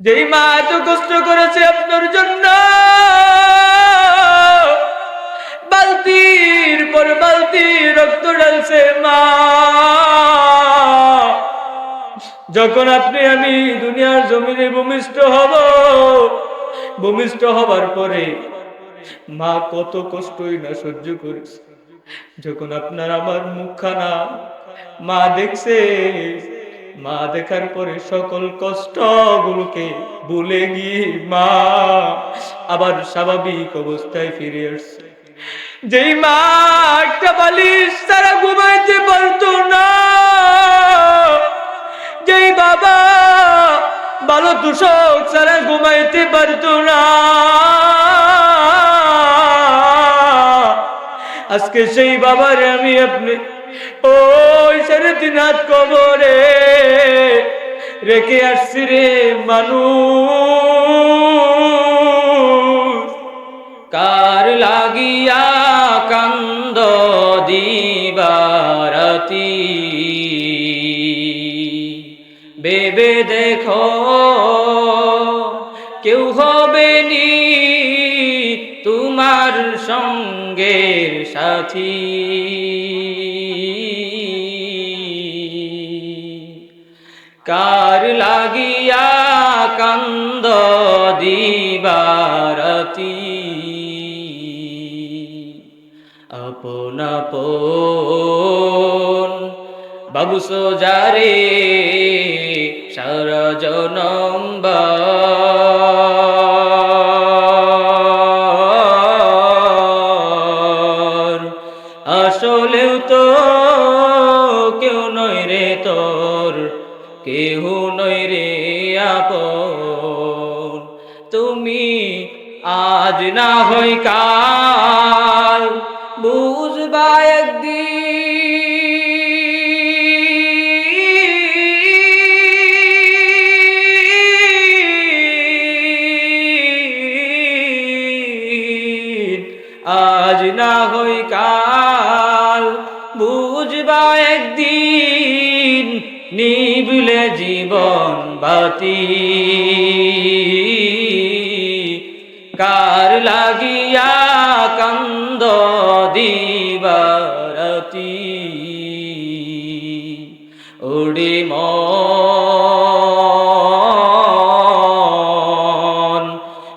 যেই মা এত কষ্ট করেছে আপনার জন্য, বালতির পর বালতি রক্ত ঢালছে মা। যখন আপনি আমি দুনিয়ার জমিনে ভূমিষ্ঠ হব, ভূমিষ্ঠ হবার পরে মা কত কষ্টই না সহ্য করেছে। যখন আপনার আমার মুখখানা মা দেখছে মা দেখার পরে সকল কষ্টগুলোকে ভুলে গিয়ে মা আবার স্বাভাবিক অবস্থায় ফিরে আসছে। যেই মা একটা বালিশ তারা ঘুমাইতে পারতো না। যেই বাবা ভালো দূষক ছাড়া ঘুমাইতে পারতো না। আজকে সেই বাবারে আমি আপনি ওই সাড়ে হাত কবরে রেখে আসছি রে মানুষ। কার লাগিয়া কান্দ দিবারতি? বেবে দেখো, কেউ হবে নি তোমার সঙ্গের সাথী। কার লাগিয়া কান্দ দিবারতি? আপন আপন বাবু সোজারে সারা আসলেও তো কেউ নয় রে তোর কেহ নই রে আপন। তুমি আজ না হই কাল বাতি কার লাগিয়া কান্দ দিবারতি? ওড়ে মন।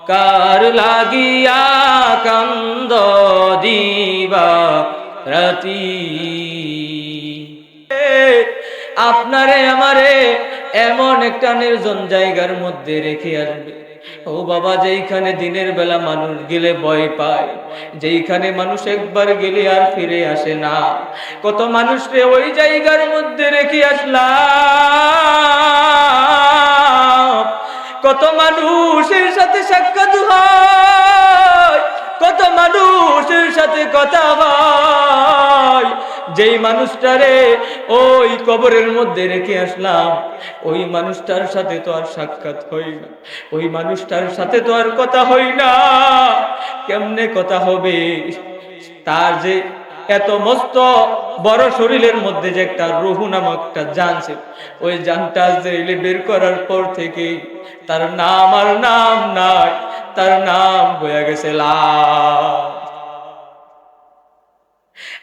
কার লাগিয়া কান্দ দিবা একটা নির্জন জায়গার মধ্যে রেখে আসবে। ও বাবা, যেইখানে দিনের বেলা মানুষ গেলে ভয় পায়, যেইখানে মানুষ একবার গেলে আর ফিরে আসে না। কত মানুষকে ওই জায়গার মধ্যে রেখে আসলাম। কত মানুষের সাথে সাক্ষাৎ হয়, কত মানুষের সাথে কথা হয়। যেই মানুষটারে ওই কবরের মধ্যে রেখে আসলাম। ওই মানুষটার সাথে তো আর সাক্ষাৎ হই না। ওই মানুষটার সাথে তো আর কথা হই না। কেমনে কথা হবে? তার যে এত মস্ত বড় শরীরের মধ্যে যে একটা রুহু নামক একটা জান ছিল, ওই জানটা যে বের করার পর থেকে তার নাম আর নাম নাই, তার নাম হয়ে গেছে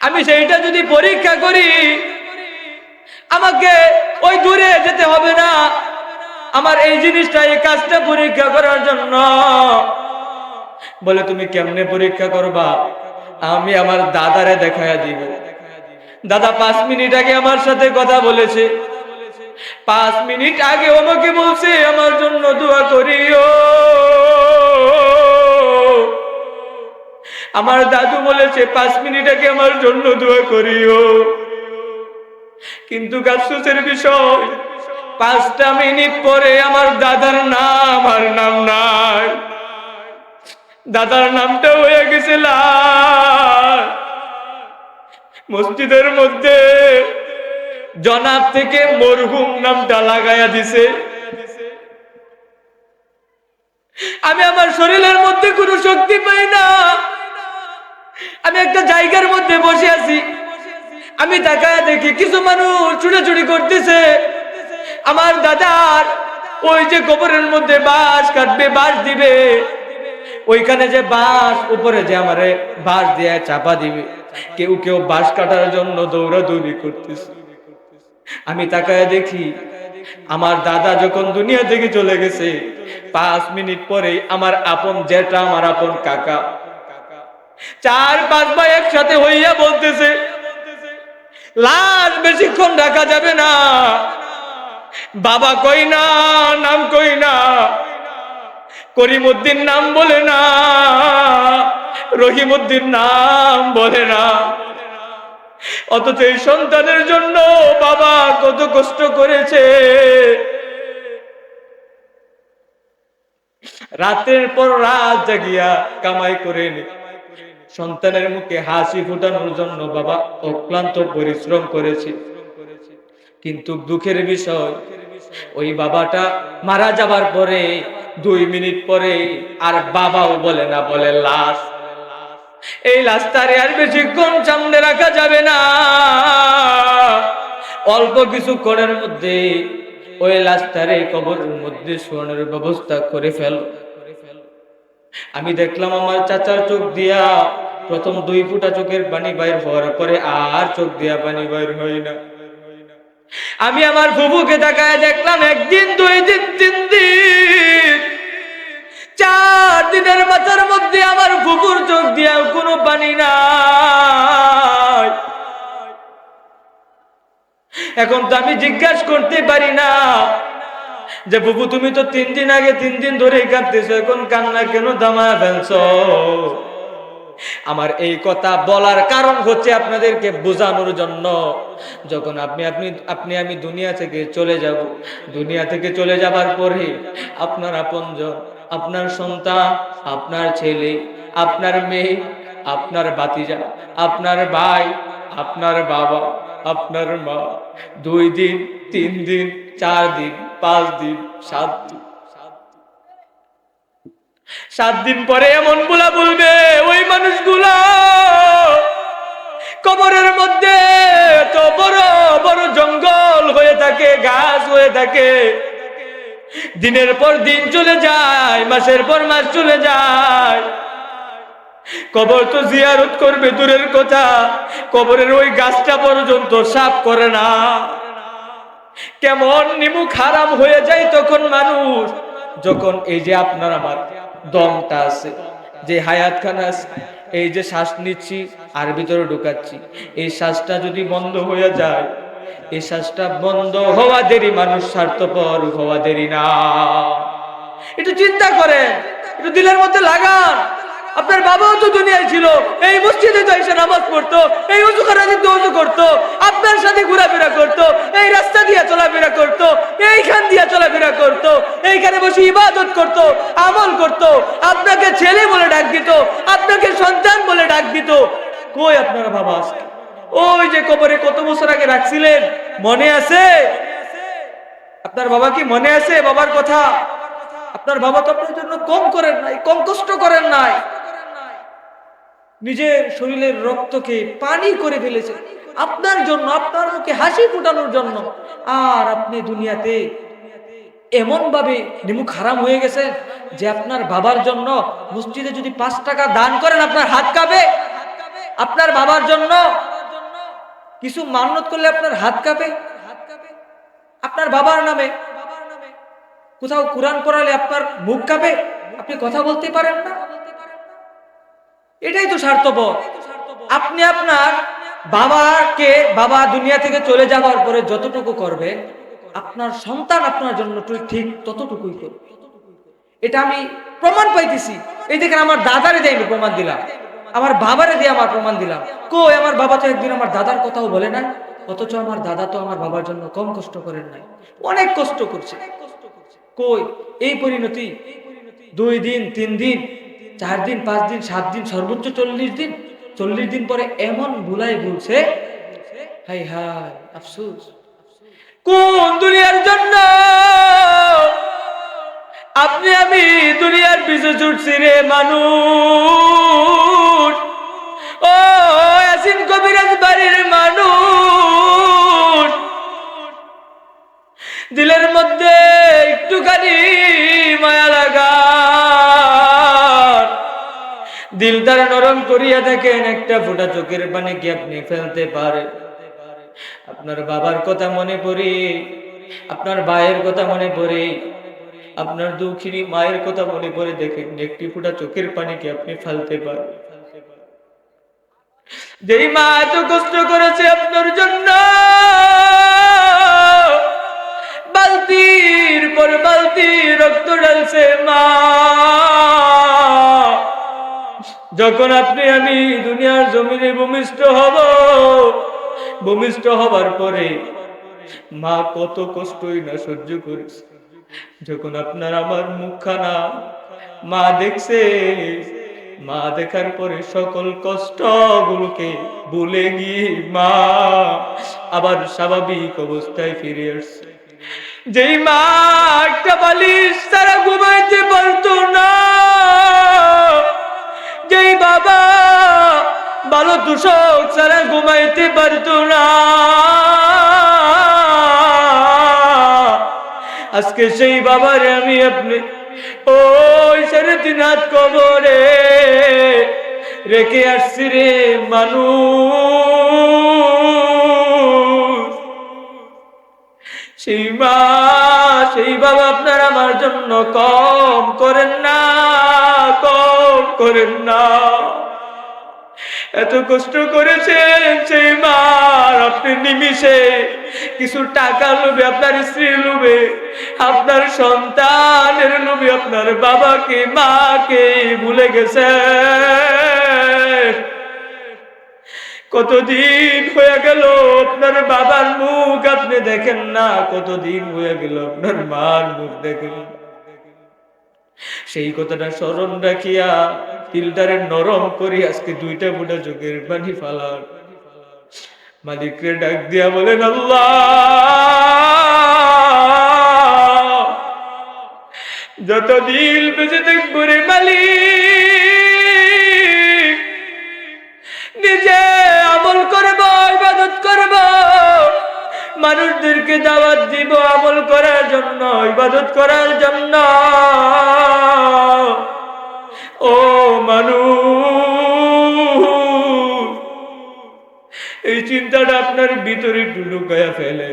আমি সেইটা যদি পরীক্ষা করি আমাকে ওই দূরে যেতে হবে না। আমার এই জিনিসটা, এই কাজটা পরীক্ষা করার জন্য। বলে, তুমি কেমনে পরীক্ষা করবা? আমি আমার দাদারে দেখায়া দিব। দাদা পাঁচ মিনিট আগে আমার সাথে কথা বলেছে। পাঁচ মিনিট আগে আমাকে বলছে, আমার জন্য দোয়া করিও। আমার দাদু বলেছে, পাঁচ মিনিট আগে আমার জন্য দোয়া করিও। কিন্তু গাছুসের বিষয়, পাঁচটা মিনিট পরে আমার দাদার নাম আর নাম নাই। দাদার নামটা হয়ে গেছে মসজিদের মধ্যে জনাব থেকে মরহুম নামটা লাগাইয়া দিছে। আমি আমার শরীরের মধ্যে কোনো শক্তি পাই না। আমি একটা জায়গার মধ্যে বসে আছি। আমি তাকায় দেখি কিছু মানুষ ছুটাছুটি করতেছে। আমার দাদার ওই যে গোবরের মধ্যে বাঁশ কাটবে, বাঁশ দিবে। ওইখানে যে বাঁশ, উপরে যে আমারে বাঁশ দিয়ে চাপা দিবে। কেউ কেউ বাঁশ কাটার জন্য দৌড়াদৌড়ি করতেছে। আমি তাকায় দেখি, আমার দাদা যখন দুনিয়া থেকে চলে গেছে, পাঁচ মিনিট পরে আমার আপন জেঠা, আমার আপন কাকা। চার, পাঁচ ভাই একসাথে হইয়া বলতেছে লাশ বেশিক্ষণ রাখা যাবে না। বাবা কই না, নাম কই না, করিমউদ্দিন নাম বলে না, রহিমউদ্দিন নাম বলে না। অথচ এই সন্তানের জন্য বাবা কত কষ্ট করেছে। রাতের পর রাত জাগিয়া কামাই করে নি। সন্তানের মুখে হাসি ফুটানোর জন্য বাবা অক্লান্ত পরিশ্রম করেছে। কিন্তু দুঃখের বিষয়, ওই বাবাটা মারা যাবার পরে, দুই মিনিট পরে আর বাবাও বলে না, বলে লাশ। এই লাশটারে আর বেশিক্ষণ সামনে রাখা যাবে না। অল্প কিছু করের মধ্যে ওই লাশটারে কবরের মধ্যে শোয়ানোর ব্যবস্থা করে ফেল। আমি দেখলাম আমার চাচার চোখ দিয়া প্রথম দুই ফুটা চোখের পানি বাইর হওয়ার পরে আর চোখ দিয়া পানি বাইর হয় না। আমি আমার ফুফুকে তাকায় দেখলাম, একদিন, দুই দিন, তিন দিন, চার দিনের মাথার মধ্যে আমার ফুফুর চোখ দিয়া কোনো পানি নাই। এখন তো আমি জিজ্ঞাসা করতে পারি না যে বুবু, তুমি তো তিন দিন আগে তিন দিন ধরে কাঁদতেছো, এখন কান্না কেন দামা ফেলছো? আমার এই কথা বলার কারণ হচ্ছে আপনাদেরকে বোঝানোর জন্য। যখন আপনি আপনি আপনি, আমি দুনিয়া থেকে চলে যাব, দুনিয়া থেকে চলে যাবার পরে আপনার আপনজন, আপনার সন্তান, আপনার ছেলে, আপনার মেয়ে, আপনার বাতিজা আপনার ভাই, আপনার বাবা আপনার মা। দুই দিন, তিন দিন, চার দিন, পাঁচ দিন, সাত দিন। সাত দিন পরে এমনগুলা বলবে, ওই মানুষগুলা কবরের মধ্যে তো বড় বড় জঙ্গল হয়ে থাকে, গাছ হয়ে থাকে। দিনের পর দিন চলে যায়, মাসের পর মাস চলে যায়। কবর তো জিয়ারত করবে দূরের কথা। কবরের ওই গাছটা পর্যন্ত সাফ করে না। কেমন নিমুখ হারাম হয়ে যায় তখন মানুষ। যখন এই যে আপনার আমার দমটা আছে, যে হায়াত খানা আছে, এই যে শ্বাস নিচ্ছি আর ভিতরে ঢুকাচ্ছি, এই শ্বাসটা যদি বন্ধ হয়ে যায়, এই শ্বাসটা বন্ধ হওয়া দেরি, মানুষ স্বার্থপর হওয়া দেরি না। একটু চিন্তা করে একটু দিলের মধ্যে লাগান। আপনার বাবাও তো দুনিয়ায় ছিল। এই মসজিদে তো এসে নামাজ পড়তো, এই উজু করা দিতে উজু করতো, আপনার সাথে ঘোরাফেরা করতো, এই রাস্তা দিয়ে চলাফেরা করতো, এইখান দিয়ে চলাফেরা করতো, এইখানে বসে ইবাদত করতো, আমল করতো, আপনাকে ছেলে বলে ডাক দিত, আপনাকে সন্তান বলে ডাক দিত। কই আপনারা বাবা আজকে? ওই যে কবরে কত বছর আগে রাখছিলেন, মনে আছে? আপনার বাবা কি মনে আছে? বাবার কথা? আপনার বাবা তো আপনার জন্য কম করেন নাই, কম কষ্ট করেন নাই। নিজের শরীরের রক্তকে পানি করে ফেলেছে। আপনার জন্য, আপনার মুখে হাসি ফুটানোর জন্য। আর আপনি দুনিয়াতে এমন ভাবে নিমুখ হারাম হয়ে গেছে যে আপনার বাবার জন্য মসজিদে যদি পাঁচ টাকা দান করেন, আপনার হাত কাঁপে। আপনার বাবার জন্য কিছু মান্যত করলে আপনার হাত কাঁপে। আপনার বাবার নামে কোথাও কোরআন পড়ালে আপনার মুখ কাঁপে। আপনি কথা বলতে পারেন না। এটাই তো স্বার্থপর। আপনি আপনার বাবাকে বাবা দুনিয়া থেকে চলে যাওয়ার পরে যতটুকু করবে, আপনার সন্তান আপনার জন্য ঠিক ততটুকুই করবে। এটা আমি প্রমাণ পাইতেছি। এই দেখেন আমার দাদারে দিয়ে আমি প্রমাণ দিলাম। আমার বাবারে দিয়ে আমার প্রমাণ দিলাম। কই, আমার বাবা তো একদিন আমার দাদার কথাও বলে না অথচ আমার দাদা তো আমার বাবার জন্য কম কষ্ট করেন নাই। অনেক কষ্ট করছে। কই, এই পরিণতি? দুই দিন, তিন দিন চার দিন, পাঁচ দিন, সাত দিন, সর্বোচ্চ চল্লিশ দিন। চল্লিশ দিন পরে এমন ভুলাই বলছে, হাই হাই, আফসোস। কোন দুনিয়ার জন্য আপনি আমি দুনিয়ার পিছু ছুটছি রে মানুষ? ও আসিন কবিরাজ বাড়ির মানুষ। দিলের মধ্যে একটুখানি মায়া লাগান দিলদার নরম করিয়া দেখেন, একটা ফোঁটা চোখের পানি কি আপনি ফেলতে পারে? আপনার বাবার কথা মনে পড়ে, আপনার ভাইয়ের কথা মনে পড়ে, আপনার দুঃখিনী মায়ের কথা মনে পড়ে, দেখেন একটি ফোঁটা চোখের পানি কি আপনি ফেলতে পারেন যেই মা এত কষ্ট করেছে আপনার জন্য, বালতির পর বালতি রক্ত ঢালছে মা। যখন আপনি আমি দুনিয়ার জমিনে ভূমিষ্ঠ হব, ভূমিষ্ঠ হবার পরে মা কত কষ্টই না সহ্য করেছে। যখন আপনার আমার মুখখানা মা দেখছে, মা দেখার পরে সকল কষ্ট গুলোকে ভুলে গিয়ে মা আবার স্বাভাবিক অবস্থায় ফিরে আসছে। যেই মা একটা বালিশ তারা ঘুমাইতে পারতো না। যেই বাবা ভালো দূষক ছাড়া ঘুমাইতে পারতো না। আজকে সেই বাবারে আমি আপনি ওই হাত কবরে রেখে আসছি রে মানুষ। সেই মা, সেই বাবা আপনার আমার জন্য কম করেন না। করেন না। এত কষ্ট করেছেন সেই মার আপনি নিমিশে কিছু টাকা লোভে আপনার স্ত্রীর লোভে, আপনার সন্তানের লোভে আপনার বাবাকে, মাকে ভুলে গেছে কতদিন হয়ে গেল আপনার বাবার মুখ আপনি দেখেন না, কতদিন হয়ে গেল আপনার মার মুখ দেখেন না। সেই কথাটা স্মরণ রাখিয়া তিলটারে নরম করি আজকে দুইটা বুড়া চোখের পানি ফালার মালিকরে ডাক দিয়া বলেন, আল্লাহ, যত দিল বেঁচে থাকব রে মালিক, নিজে আমল করব, ইবাদত করব মানুষদেরকে দাওয়াত দিব আমল করার জন্য, ইবাদত করার জন্য। ও মানুষ, এই চিন্তাটা আপনার ভিতরে একটু লুকায়া ফেলে।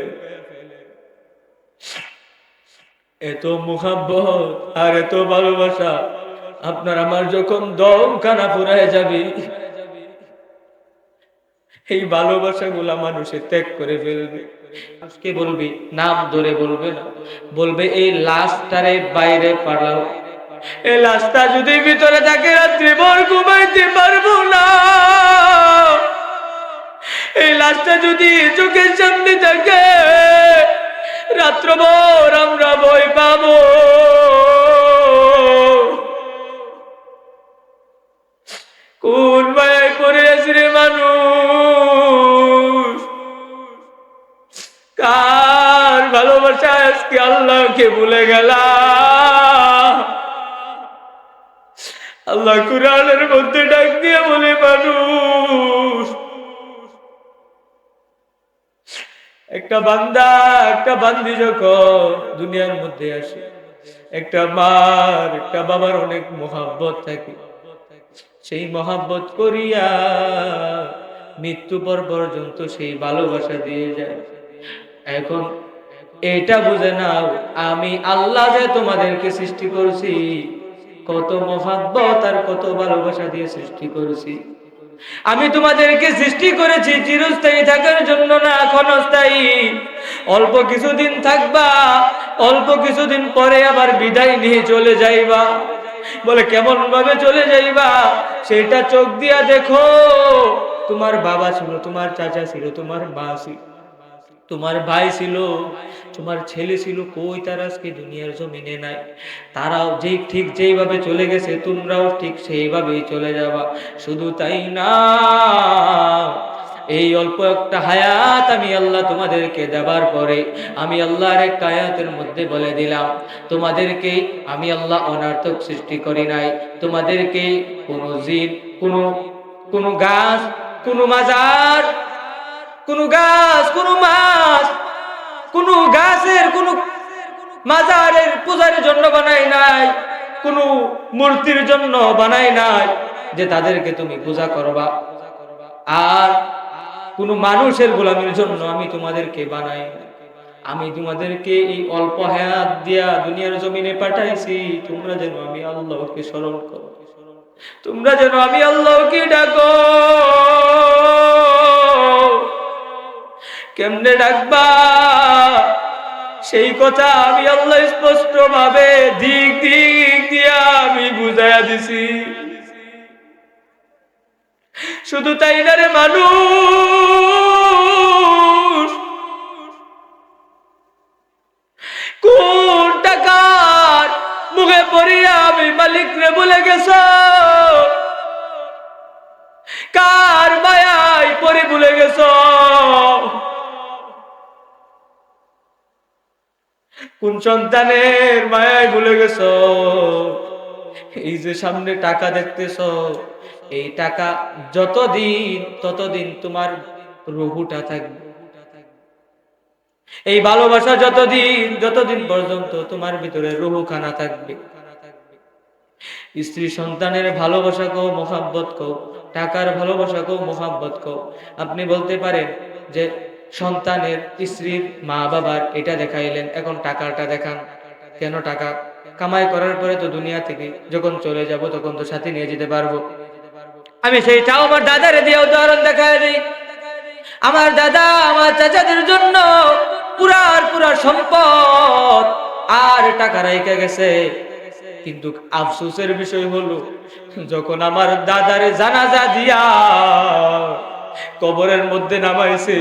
এত মুহাব্বত আর এত ভালোবাসা, আপনার আমার যখন দম কানা ফুরায় যাবে, এই ভালোবাসা গুলা মানুষে ত্যাগ করে ফেলবে। আজকে বলবি, নাম ধরে বলবে না। বলবে, এই লাশটারে বাইরে পাঠাও। এই লাশটা যদি ভিতরে থাকে, রাত্রি ভর ঘুমাইতে পারব না। এই লাশটা যদি চোখের সামনে থাকে রাত্রভর আমরা ভয় পাবো। কোন মায়ায় আজকে আল্লাহকে ভুলে গেলাম। আল্লাহ কুরআনের মধ্যে ডাক দিয়ে বলে, মানুষ, একটা বান্দা, একটা বান্দি যখন দুনিয়ার মধ্যে আসে, একটা মার, একটা বাবার অনেক মোহাব্বত থাকে। সেই মহাব্বত করিয়া মৃত্যু পর পর্যন্ত সেই ভালোবাসা দিয়ে যায়। এখন এটা বুঝে নাও, আমি আল্লাহ যে তোমাদেরকে সৃষ্টি করছি, কত মহাব্বত আর কত ভালোবাসা দিয়ে সৃষ্টি করেছি। আমি তোমাদেরকে সৃষ্টি করেছি চিরস্থায়ী থাকার জন্য না, ক্ষণস্থায়ী। অল্প কিছুদিন থাকবা, অল্প কিছুদিন পরে আবার বিদায় নিয়ে চলে যাইবা। বলে কেমন ভাবে চলে যাইবা, সেটা চোখ দিয়া দেখো। তোমার বাবা ছিল, তোমার চাচা ছিল, তোমার মা ছিল। তোমার ভাই ছিল, তোমার ছেলে ছিল, কই তারা আজকে দুনিয়ার জমিনে নাই? তারাও যে ঠিক যেইভাবে চলে গেছে, তোমরাও ঠিক সেইভাবেই চলে যাবা। শুধু তাই না, এই অল্প একটা হায়াত আমি আল্লাহ তোমাদেরকে দেবার পরে আমি আল্লাহর এক আয়াতের মধ্যে বলে দিলাম, তোমাদেরকে আমি আল্লাহ অনার্থক সৃষ্টি করি নাই, তোমাদেরকে কোনো জিন, কোনো কোনো গাছ, কোনো মাজার কোনো গাছ, কোন মাছ, কোন গাছের, কোনো মাজারের পূজার জন্য বানাই নাই, কোন মূর্তির জন্য বানাই নাই যে তাদেরকে তুমি পূজা করবা। আর কোনো মানুষের গোলামির জন্য আমি তোমাদেরকে বানাই নাই। আমি তোমাদেরকে এই অল্প হায়াত দিয়া দুনিয়ার জমিনে পাঠাইছি, তোমরা যেন আমি আল্লাহকে স্মরণ করো। তোমরা যেন আমি আল্লাহকে ডাকো। কেমনে ডাকবা? সেই কথা আমি আল্লাহ স্পষ্ট ভাবে দিক দিক দিয়া আমি বুঝাইয়া দিছি। শুধু তাই না রে মানুষ? কোন টাকার মুখে পড়িয়া আমি মালিক রে বলে গেছ? কার মায়াই পরে ভুলে গেছ? কোন সন্তানের মায়াই ভুলে গেছ? এই যে সামনে টাকা দেখতেছ, এই টাকা যতদিন, ততদিন তোমার রহুটা থাকবে। এই ভালোবাসা যতদিন যতদিন পর্যন্ত তোমার ভিতরে রুহু খানা থাকবে। স্ত্রী সন্তানের ভালোবাসা কো মোহাব্বত কো টাকার ভালোবাসা কো মোহাব্বত কো আপনি বলতে পারেন যে সন্তানের স্ত্রীর মা বাবার এটা দেখাইলেন, এখন টাকাটা দেখান। কেন টাকা? কামাই করার পরে তো দুনিয়া থেকে যখন চলে যাব, তখন তো সাথে নিয়ে যেতে পারব। আমি সেইটাও আমার দাদারে দিয়ে উদাহরণ দেখায় দিই। আমার দাদা আমার চাচাদের জন্য পুরার পুরা সম্পদ আর টাকা রেখে গেছে। কিন্তু আফসোসের বিষয় হলো, যখন আমার দাদারে জানাজা দিয়া কবরের মধ্যে নামাইছে।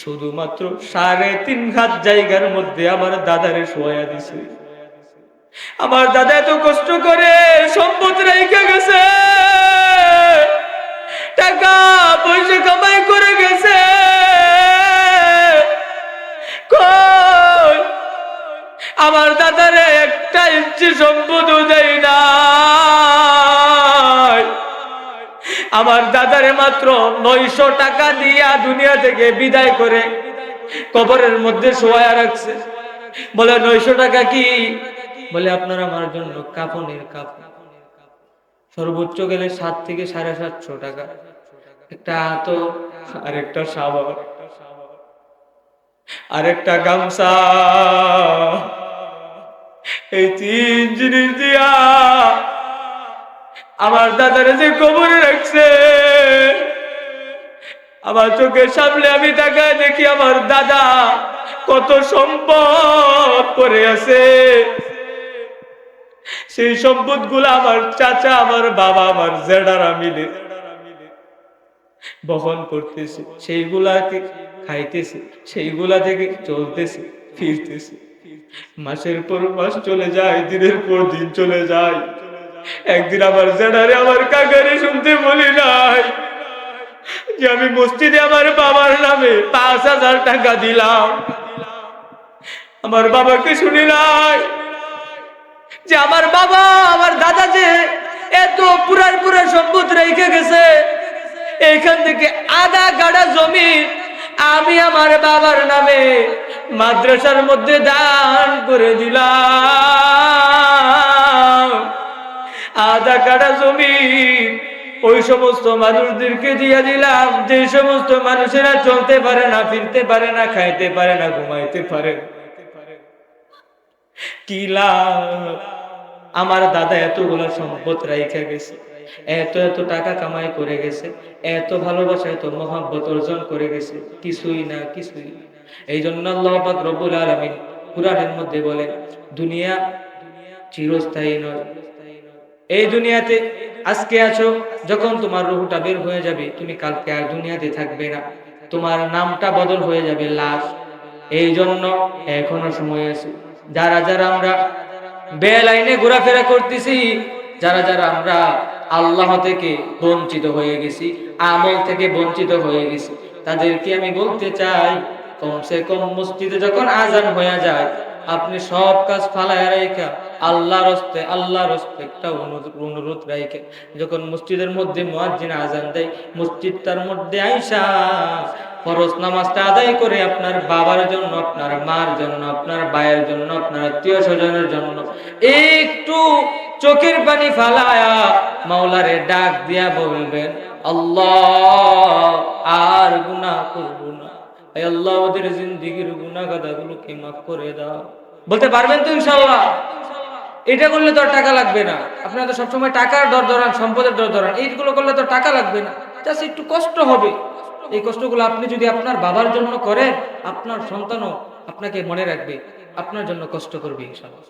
শুধুমাত্র সাড়ে তিন হাত জায়গার মধ্যে আমার দাদারে শোয়া দিছে। আমার দাদা এত কষ্ট করে সম্পদ রেখে গেছে। টাকা পয়সা কামাই করে গেছে। আমার দাদারে একটা ইঞ্চি সম্পদ দেয় না। আমার দাদারে মাত্র নয়শো টাকা দিয়া দুনিয়া থেকে বিদায় করে কবরের মধ্যে শোয়া রাখছে। বলে, নয়শো টাকা কি? বলে, আপনার আমার জন্য কাপনের কাপড় সর্বোচ্চ গেলে সাত থেকে সাড়ে সাতশো টাকা। একটা আতো আর একটা সাবান আর একটা গামছা, এই তিন জিনিস দিয়া আমার দাদারে যে কবরে রাখছে। আমার চোখের সামনে আমি তাকায় দেখি আমার দাদা কত সম্পদ করে আছে। সেই সম্পদ আমার চাচা, আমার বাবা, আমার জেডারা মিলে বহন করতেছে। সেইগুলাকে খাইতেছে? সেইগুলা থেকে চলতেছে, ফিরতেছে। মাসের পর মাস চলে যায়, দিনের পর দিন চলে যায়। একদিন আমার জেডারে আমার কাকারে শুনতে বলি নাই যে আমি মসজিদে আমার বাবার নামে পাঁচ হাজার টাকা দিলাম। আমার বাবাকে শুনি নাই যে আমার বাবা, আমার দাদা যে এত পুরার পুরা সম্পদ রেখে গেছে, এখান থেকে আধা গাড়া জমি আমি আমার বাবার নামে মাদ্রাসার মধ্যে দান করে দিলাম। আধা কাটা জমি ওই সমস্ত মানুষদেরকে দিয়ে দিলাম। যে সমস্ত মানুষেরা চলতে পারে না, ফিরতে পারে না, খাইতে পারে না, ঘুমাইতে পারে। কি লাভ? আমার দাদা এতগুলো সম্পদ রাইখা গেছে, এত এত টাকা কামাই করে গেছে, এত ভালোবাসা এত মহাব্বত অর্জন করে গেছে, কিছুই না, কিছুই এই জন্য আল্লাহ পাক রব্বুল আলামিন কুরআনের মধ্যে বলে দুনিয়া চিরস্থায়ী নয় এই দুনিয়াতে আজকে আছো, যখন তোমার রুহটা বের হয়ে যাবে, তুমি কালকে আর দুনিয়াতে থাকবে না। তোমার নামটা বদল হয়ে যাবে লাশ। এই জন্য এখনও সময় আছে। যারা যারা আমরা বেলাইনে ঘোরাফেরা করতেছি, যারা যারা আমরা আল্লাহ থেকে বঞ্চিত হয়ে গেছি, আমল থেকে বঞ্চিত হয়ে গেছি, তাদেরকে আমি বলতে চাই, কমসে কম মসজিদে যখন আজান হয়ে যায় আপনি সব কাজ ফালায় রাইখা, আল্লাহর হস্তে আল্লাহর হস্তে একটা অনুরোধ- রাইখে। যখন মসজিদের মধ্যে মুয়াজ্জিন আজান দেয়, মসজিদটার মধ্যে আইসা ফরজ নামাজটা আদায় করে আপনার বাবার জন্য, আপনার মার জন্য, আপনার ভাইয়ের জন্য, আপনার আত্মীয় স্বজনের জন্য, একটু চোখের পানি ফালায়া মাওলারে ডাক দিয়া বলবেন, আল্লাহ, আর গুনাহ করব না। আল্লাহ ওদের জিন্দিগির গুনাহ গাদাগুলোকে মাফ করে দাও। বলতে পারবেন তো ইনশাল্লাহ এটা করলে তো টাকা লাগবে না। আপনারা তো সবসময় টাকার দর ধরান সম্পদের দর ধরান এইগুলো করলে তো টাকা লাগবে না। জাস্ট একটু কষ্ট হবে। এই কষ্টগুলো আপনি যদি আপনার বাবার জন্য করেন, আপনার সন্তানও আপনাকে মনে রাখবে, আপনার জন্য কষ্ট করবে ইনশাআল্লাহ।